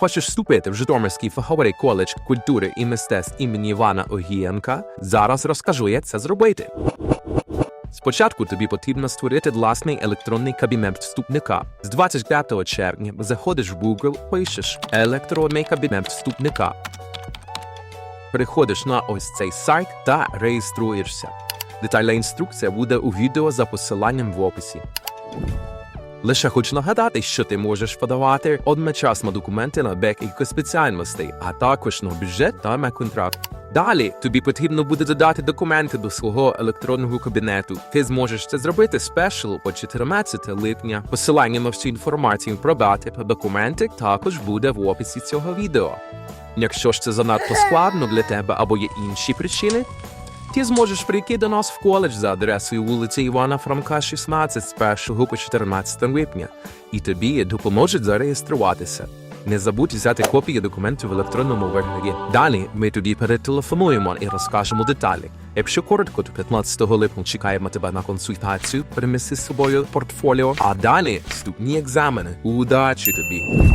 Хочеш вступити в Житомирський фаховий коледж культури і мистецтв імені Івана Огієнка? Зараз розкажу, як це зробити. Спочатку тобі потрібно створити власний електронний кабінет вступника. З 25 червня заходиш в Google, пишеш електронний кабінет вступника. Переходиш на ось цей сайт та реєструєшся. Детальна інструкція буде у відео за посиланням в описі. Лише хочу нагадати, що ти можеш подавати одночасно документи на декілька спеціальностей, а також на бюджет та на контракт. Далі тобі потрібно буде додати документи до свого електронного кабінету. Ти зможеш це зробити з 1 по 14 липня. Посилання на всю інформацію про дати та документи також буде в описі цього відео. Якщо ж це занадто складно для тебе або є інші причини, ти зможеш прийти до нас в коледж за адресою вулиці Івана Франка, 16 з 1 по 14 липня, і тобі допоможуть зареєструватися. Не забудь взяти копії документів в електронному вигляді. Далі ми тобі перетелефонуємо і розкажемо деталі. Якщо коротко, то 15 липня чекаємо тебе на консультацію, принеси з собою портфоліо, а далі вступні екзамени. Удачі тобі!